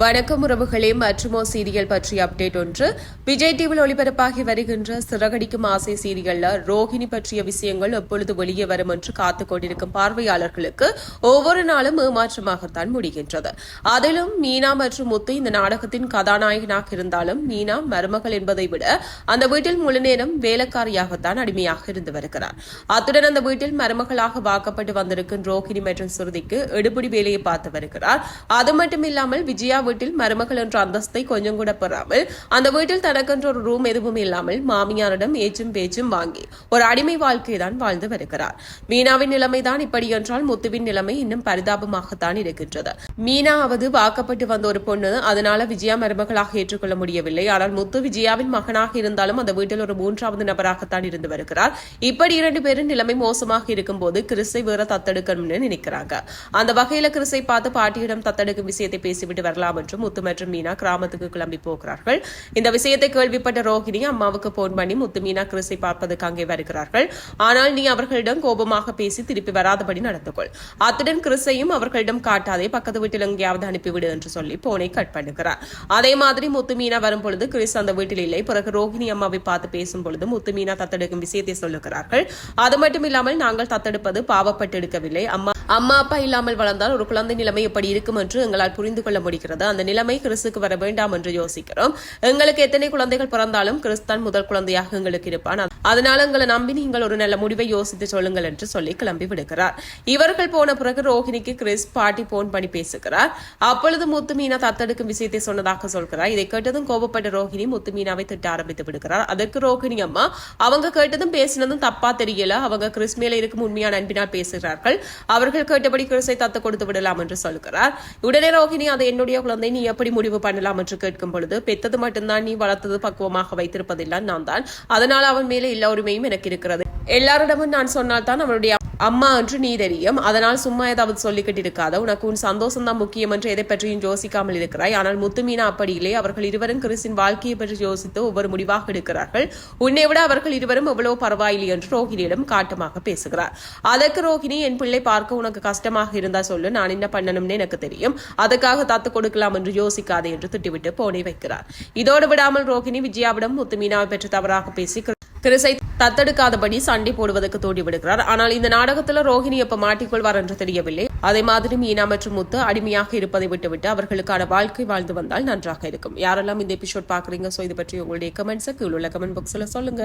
வணக்கம் உறவுகளே மற்றுமோ சீரியல் பற்றிய அப்டேட் ஒன்று. விஜய் டிவியில் ஒளிபரப்பாகி வருகின்ற சிறகடிக்கும் ஆசை சீரியல்ல ரோஹிணி பற்றிய விஷயங்கள் எப்பொழுது வெளியே வரும் என்று காத்துக் கொண்டிருக்கும் பார்வையாளர்களுக்கு ஒவ்வொரு நாளும் ஏமாற்றமாகத்தான் முடிகின்றது. அதிலும் மீனா மற்றும் முத்து இந்த நாடகத்தின் கதாநாயகனாக இருந்தாலும் மீனா மருமகள் என்பதை விட அந்த வீட்டில் முழு நேரம் வேலைக்காரியாகத்தான் அடிமையாக இருந்து வருகிறார். அத்துடன் அந்த வீட்டில் மருமகளாக வாக்கப்பட்டு வந்திருக்கும் ரோஹிணி மற்றும் சுருதிக்கு எடுபடி வேலையை பார்த்து வருகிறார். அது மட்டும் இல்லாமல் விஜயா வீட்டில் மருமகள் என்ற அந்தஸ்தை கொஞ்சம் கூட பெறாமல் அந்த வீட்டில் தனக்கென்ற ஒரு ரூம் எதுவும் இல்லாமல் மாமியாரிடம் ஏச்சும் பேச்சும் வாங்கி ஒரு அடிமை வாழ்க்கைதான் வாழ்ந்து வருகிறார். மீனாவின் நிலைமைதான் இப்படி என்றால் முத்துவின் நிலைமை இன்னும் பரிதாபமாகத்தான் இருக்கின்றது. மீனாவது வாக்கப்பட்டு வந்த ஒரு பொண்ணு அதனால விஜயா மருமகளாக ஏற்றுக்கொள்ள முடியவில்லை. ஆனால் முத்து விஜயாவின் மகனாக இருந்தாலும் அந்த வீட்டில் ஒரு மூன்றாவது நபராகத்தான் இருந்து வருகிறார். இப்படி இரண்டு பேரும் நிலைமை மோசமாக இருக்கும் போது கிறிஸை வேற தத்தெடுக்கணும்னு நினைக்கிறாங்க. அந்த வகையில கிறிஸை பார்த்து பாட்டியிடம் தத்தெடுக்கும் விஷயத்தை பேசிவிட்டு வரலாம் மற்றும் முத்து மற்றும் மீனா கிராமத்துக்கு கிளம்பி போகிறார்கள். இந்த விஷயத்தை கேள்விப்பட்ட ரோஹிணி அம்மாவுக்கு போன் பண்ணி முத்து மீனா கிறிஸை பார்ப்பதற்கு அங்கே வருகிறார்கள். ஆனால் நீ அவர்களிடம் கோபமாக பேசி திருப்பி வராதபடி நடந்துகொள். அத்துடன் கிறிஸையும் அவர்களிடம் காட்டாதே பக்கத்து வீட்டில் எங்கேயாவது அனுப்பிவிடு என்று சொல்லி போனை கட் பண்ணுகிறார். அதே மாதிரி முத்து மீனா வரும் பொழுது கிறிஸ் அந்த வீட்டில் இல்லை. பிறகு ரோஹிணி அம்மாவை பார்த்து பேசும் பொழுது முத்து மீனா தத்தெடுக்கும் விஷயத்தை சொல்லுகிறார்கள். அது மட்டும் இல்லாமல் நாங்கள் தத்தெடுப்பது பாவப்பட்டு எடுக்கவில்லை. அம்மா அம்மா அப்பா இல்லாமல் வளர்ந்தால் ஒரு குழந்தை நிலைமை எப்படி இருக்கும் என்று எங்களால் புரிந்து கொள்ள முடிகிறது. அந்த நிலைமை கிறிஸ்துக்கு வர வேண்டாம் என்று யோசிக்கிறோம். எங்களுக்கு எத்தனை குழந்தைகள் பிறந்தாலும் கிறிஸ்தான் முதல் குழந்தையாக எங்களுக்கு இருப்பான். அதனால எங்களை நம்பி நீங்கள் ஒரு நல்ல முடிவை யோசித்து சொல்லுங்கள் என்று சொல்லி கிளம்பி விடுகிறார். இவர்கள் போன பிறகு ரோஹிணிக்கு கிறிஸ் பாட்டி போன் பண்ணி பேசுகிறார். அப்பொழுது முத்து மீனா தத்தெடுக்கும் விஷயத்தை சொன்னதாக சொல்கிறார். இதை கேட்டதும் கோபப்பட்ட ரோஹிணி முத்து மீனாவை திட்ட ஆரம்பித்து விடுகிறார். அதற்கு ரோஹிணி அம்மா அவங்க கேட்டதும் பேசினதும் தப்பா தெரியல. அவங்க கிறிஸ் மேல இருக்கும் உண்மையான அன்பினால் பேசுகிறார்கள். அவர்கள் கேட்டபடி கிறிஸை தத்து கொடுத்து விடலாம் என்று சொல்கிறார் உடனே ரோஹிணி அதை என்னுடைய குழந்தை நீ எப்படி முடிவு பண்ணலாம்? என்று கேட்கும் பொழுது பெத்தது மட்டும்தான் நீ வளர்த்தது பக்குவமாக வைத்திருப்பதில்லை நான் தான். அதனால் அவன் மேலே எல்லா உரிமையும் எனக்கு இருக்கிறது. எல்லாரிடமும் நான் சொன்னால் தான் அவனுடைய அம்மா என்று நீ தெரியும். அதனால் சும்மா ஏதாவது சொல்லிக்கிட்டு இருக்காத உனக்கு உன் சந்தோஷம் தான் முக்கியம் என்று எதை பற்றியும் யோசிக்காமல் இருக்கிறாய். ஆனால் முத்துமீனா அப்படி இல்லை. அவர்கள் இருவரும் கிறிஸின் வாழ்க்கையை பற்றி யோசித்து ஒவ்வொரு முடிவாக எடுக்கிறார்கள். உன்னை விட அவர்கள் இருவரும் எவ்வளவு பரவாயில்லை என்று ரோஹிணியிடம் காட்டமாக பேசுகிறார். அதற்கு ரோஹிணி என் பிள்ளை பார்க்க உனக்கு கஷ்டமாக இருந்தா சொல்லு. நான் என்ன பண்ணணும்னு எனக்கு தெரியும். அதுக்காக தத்து கொடுக்கலாம் என்று யோசிக்காதே என்று திட்டிவிட்டு போனை வைக்கிறார். இதோடு விடாமல் ரோஹிணி விஜயாவிடம் முத்துமீனாவை பெற்று தவறாக பேசி கிறிஸை தத்தெடுக்காதபடி சண்டை போடுவதற்கு தூண்டி விடுகிறார் ஆனால் இந்த நாடகத்தில் ரோஹிணி எப்ப மாட்டிக்கொள்வார் என்று தெரியவில்லை. அதே மாதிரி மீனா மற்றும் முத்து அடிமையாக இருப்பதை விட்டுவிட்டு அவர்களுக்கான வாழ்க்கை வாழ்ந்து வந்தால் நன்றாக இருக்கும். யாரெல்லாம் இந்த எபிசோட் பாக்குறீங்க சோ இது பற்றி உங்களுடைய கமெண்ட்ஸை கீழே உள்ள கமெண்ட் பாக்ஸ்ல சொல்லுங்க.